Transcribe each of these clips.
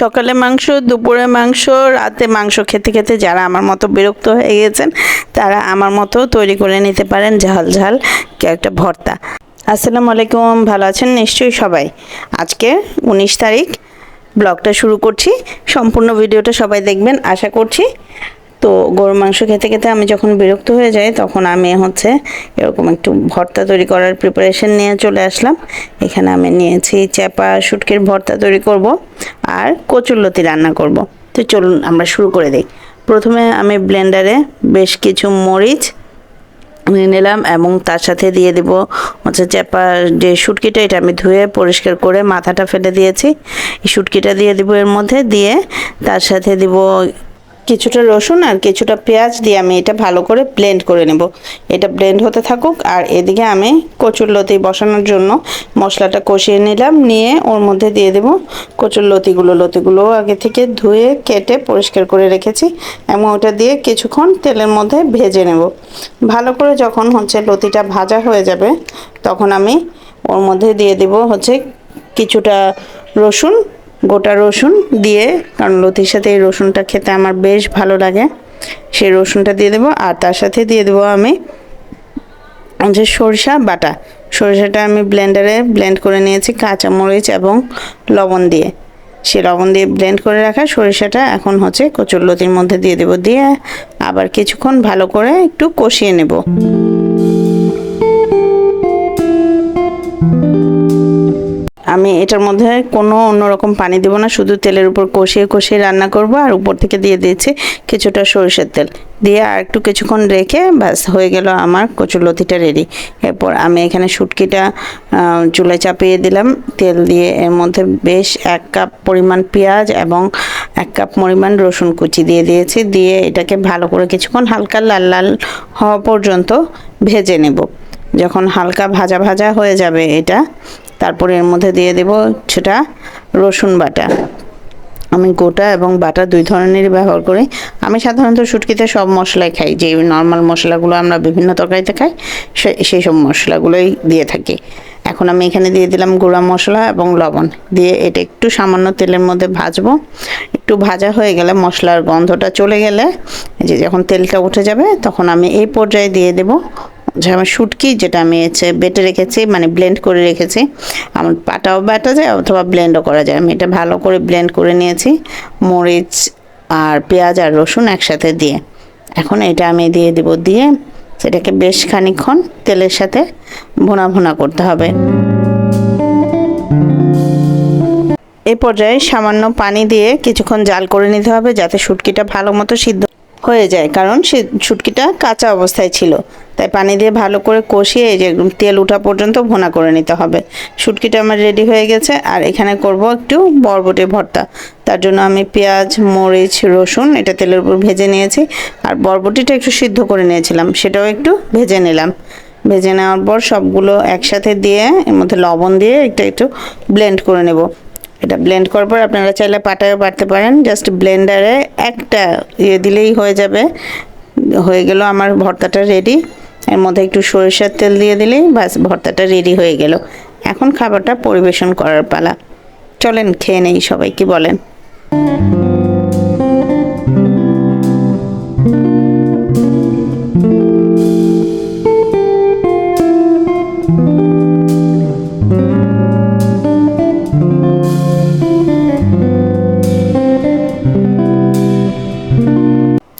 সকালে মাংস, দুপুরে মাংস, রাতে মাংস খেতে খেতে যারা আমার মতো বিরক্ত হয়ে গেছেন তারা আমার মতো তৈরি করে নিতে পারেন ঝাল ঝাল একটা ভর্তা। আসসালামু আলাইকুম, ভালো আছেন নিশ্চয়ই সবাই। আজকে উনিশ তারিখ, ব্লগটা শুরু করছি, সম্পূর্ণ ভিডিওটা সবাই দেখবেন, আশা করছি। তো গরু মাংস খেতে খেতে আমি যখন বিরক্ত হয়ে যাই, তখন আমি হচ্ছে এরকম একটু ভর্তা তৈরি করার প্রিপারেশন নিয়ে চলে আসলাম। এখানে আমি নিয়েছি চ্যাপা, শুটকির ভর্তা তৈরি করব। আর কচুরলতি রান্না করব। তো চলুন আমরা শুরু করে দিই। প্রথমে আমি ব্লেন্ডারে বেশ কিছু মরিচ নিয়ে নিলাম এবং তার সাথে দিয়ে দেব হচ্ছে চেপা যে শুটকিটা, এটা আমি ধুয়ে পরিষ্কার করে মাথাটা ফেলে দিয়েছি। এই শুটকিটা দিয়ে দিব এর মধ্যে, দিয়ে তার সাথে দিব কিছুটা রসুন আর কিছুটা পেঁয়াজ দিয়ে আমি এটা ভালো করে ব্লেন্ড করে নেব। এটা ব্লেন্ড হতে থাকুক আর এদিকে আমি কচুর লতি বসানোর জন্য মশলাটা কষিয়ে নিলাম। নিয়ে ওর মধ্যে দিয়ে দেব কচুর লতিগুলো। লতিগুলো আগে থেকে ধুয়ে, কেটে, পরিষ্কার করে রেখেছি। এবং ওটা দিয়ে কিছুক্ষণ তেলের মধ্যে ভেজে নেব। ভালো করে যখন হচ্ছে লতিটা ভাজা হয়ে যাবে, তখন আমি ওর মধ্যে দিয়ে দেব হচ্ছে কিছুটা রসুন গোটা রসুন দিয়ে, কারণ লতির সাথে এই রসুনটা খেতে আমার বেশ ভালো লাগে, সেই রসুনটা দিয়ে দেবো। আর তার সাথে দিয়ে দেবো আমি যে সরিষা বাটা। সরিষাটা আমি ব্লেন্ডারে ব্লেন্ড করে নিয়েছি কাঁচামরিচ এবং লবণ দিয়ে। সে লবণ দিয়ে ব্লেন্ড করে রাখা সরিষাটা এখন হচ্ছে কচুর লতির মধ্যে দিয়ে দেবো। দিয়ে আবার কিছুক্ষণ ভালো করে একটু কষিয়ে নেব। আমি এটার মধ্যে কোনো অন্যরকম পানি দেবো না, শুধু তেলের উপর কষিয়ে কষিয়ে রান্না করব আর উপর থেকে দিয়ে দিয়েছি কিছুটা সরিষার তেল। দিয়ে আর একটু কিছুক্ষণ রেখে ব্যাস, হয়ে গেল আমার কচুরলতিটা রেডি এরপর আমি এখানে শুটকিটা চুলায় চাপিয়ে দিলাম। তেল দিয়ে এর মধ্যে বেশ এক কাপ পরিমাণ পেঁয়াজ এবং এক কাপ পরিমাণ রসুন কুচি দিয়ে দিয়েছি। দিয়ে এটাকে ভালো করে কিছুক্ষণ হালকা লাল লাল হওয়া পর্যন্ত ভেজে নেব। যখন হালকা ভাজা ভাজা হয়ে যাবে এটা তারপরে এর মধ্যে দিয়ে দেব সেটা রসুন বাটা। আমি গোটা এবং বাটা দুই ধরনেরই ব্যবহার করি। আমি সাধারণত শুটকিতে সব মশলাই খাই যে নর্মাল মশলাগুলো আমরা বিভিন্ন তরকারিতে খাই সেই সব মশলাগুলোই দিয়ে থাকি। এখন আমি এখানে দিয়ে দিলাম গুঁড়া মশলা এবং লবণ। দিয়ে এটা একটু সামান্য তেলের মধ্যে ভাজবো। একটু ভাজা হয়ে গেলে মশলার গন্ধটা চলে গেলে যে যখন তেলটা উঠে যাবে, তখন আমি এই পর্যায়ে দিয়ে দেব যে আমার শুটকি যেটা আমি হচ্ছে বেটে রেখেছি মানে ব্লেন্ড করে রেখেছি। আমার পাটাও বাটা যায়, অথবা ব্লেন্ডও করা যায়। আমি এটা ভালো করে ব্লেন্ড করে নিয়েছি, মরিচ আর পেঁয়াজ আর রসুন একসাথে দিয়ে। এখন এটা আমি দিয়ে দেব, দিয়ে সেটাকে বেশ খানিক্ষণ তেলের সাথে ভুনা ভুনা করতে হবে। এই পর্যায়ে সামান্য পানি দিয়ে কিছুক্ষণ জাল করে নিতে হবে, যাতে শুটকিটা ভালো মতো সিদ্ধ হয়ে যায়, কারণ সে শুটকিটা কাঁচা অবস্থায় ছিল। তাই পানি দিয়ে ভালো করে কষিয়ে এই যে তেল উঠা পর্যন্ত ভোনা করে নিতে হবে। শুটকিটা আমার রেডি হয়ে গেছে, আর এখানে করব একটু বরবটি ভর্তা। তার জন্য আমি পেঁয়াজ, মরিচ, রসুন এটা তেলের উপর ভেজে নিয়েছি, আর বরবটিটা একটু সিদ্ধ করে নিয়েছিলাম, সেটাও একটু ভেজে নিলাম। ভেজে নেওয়ার পর সবগুলো একসাথে দিয়ে, এর মধ্যে লবণ দিয়ে একটা একটু ব্লেন্ড করে নেব। এটা ব্লেন্ড করার পর আপনারা চাইলে পাটায়ও পারতে পারেন। জাস্ট ব্লেন্ডারে একটা ইয়ে দিলেই হয়ে যাবে। হয়ে গেল আমার ভর্তাটা রেডি এর মধ্যে একটু সরিষার তেল দিয়ে দিলেই বাস ভর্তাটা রেডি হয়ে গেল। এখন খাবারটা পরিবেশন করার পালা। চলেন খেয়ে নেই সবাই কি বলেন।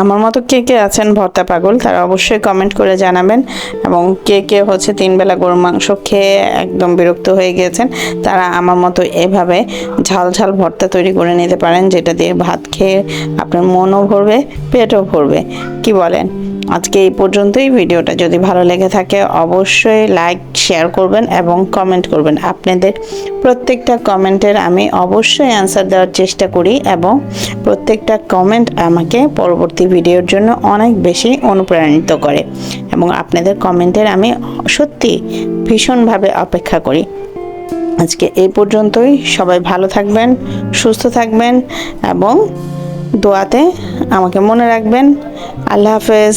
আমার মতো কে কে আছেন ভর্তা পাগল, তারা অবশ্যই কমেন্ট করে জানাবেন। এবং কে কে হচ্ছে তিনবেলা গরু মাংস খেয়ে একদম বিরক্ত হয়ে গিয়েছেন, তারা আমার মতো এভাবে ঝাল ঝাল ভর্তা তৈরি করে নিতে পারেন, যেটা দিয়ে ভাত খেয়ে আপনার মনও ভরবে, পেটও ভরবে। কি বলেন? আজকে এই পর্যন্তই। ভিডিওটা যদি ভালো লেগে থাকে, অবশ্যই লাইক শেয়ার করবেন এবং কমেন্ট করবেন। আপনাদের প্রত্যেকটা কমেন্টের আমি অবশ্যই অ্যান্সার দেওয়ার চেষ্টা করি এবং প্রত্যেকটা কমেন্ট আমাকে পরবর্তী ভিডিওর জন্য অনেক বেশি অনুপ্রাণিত করে এবং আপনাদের কমেন্টের আমি সত্যি ভীষণভাবে অপেক্ষা করি। আজকে এই পর্যন্তই। সবাই ভালো থাকবেন, সুস্থ থাকবেন এবং দোয়াতে আমাকে মনে রাখবেন। আল্লাহ হাফেজ।